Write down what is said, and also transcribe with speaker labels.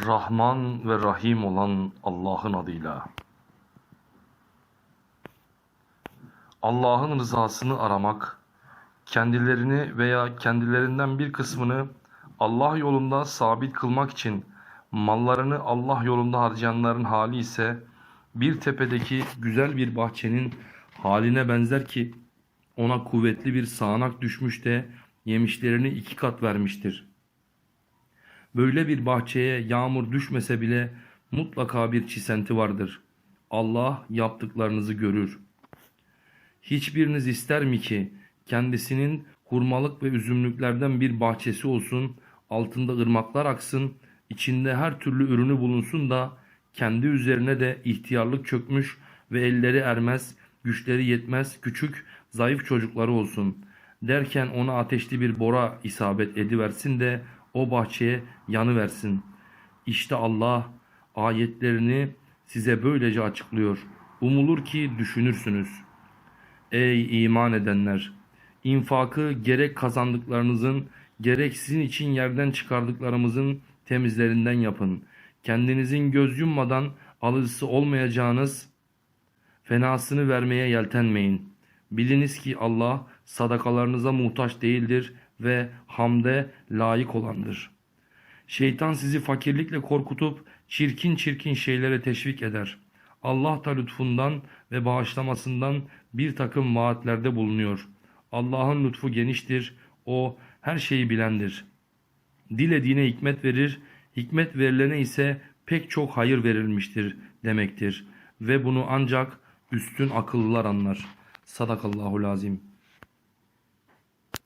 Speaker 1: Rahman ve Rahim olan Allah'ın adıyla. Allah'ın rızasını aramak, kendilerini veya kendilerinden bir kısmını Allah yolunda sabit kılmak için mallarını Allah yolunda harcayanların hali ise bir tepedeki güzel bir bahçenin haline benzer ki ona kuvvetli bir sağanak düşmüş de yemişlerini iki kat vermiştir. Böyle bir bahçeye yağmur düşmese bile mutlaka bir çisenti vardır. Allah yaptıklarınızı görür. Hiçbiriniz ister mi ki kendisinin hurmalık ve üzümlüklerden bir bahçesi olsun, altında ırmaklar aksın, içinde her türlü ürünü bulunsun da kendi üzerine de ihtiyarlık çökmüş ve elleri ermez, güçleri yetmez, küçük, zayıf çocukları olsun. Derken ona ateşli bir bora isabet ediversin de o bahçeye yanıversin. İşte Allah ayetlerini size böylece açıklıyor. Umulur ki düşünürsünüz. Ey iman edenler! infakı gerek kazandıklarınızın gerek sizin için yerden çıkardıklarımızın temizlerinden yapın. Kendinizin göz yummadan alıcısı olmayacağınız fenasını vermeye yeltenmeyin. Biliniz ki Allah sadakalarınıza muhtaç değildir ve hamde layık olandır. Şeytan sizi fakirlikle korkutup çirkin çirkin şeylere teşvik eder. Allah da lütfundan ve bağışlamasından bir takım vaatlerde bulunuyor. Allah'ın lütfu geniştir. O her şeyi bilendir. Dilediğine hikmet verir, hikmet verilene ise pek çok hayır verilmiştir demektir. Ve bunu ancak üstün akıllılar anlar. Sadakallahu lazim.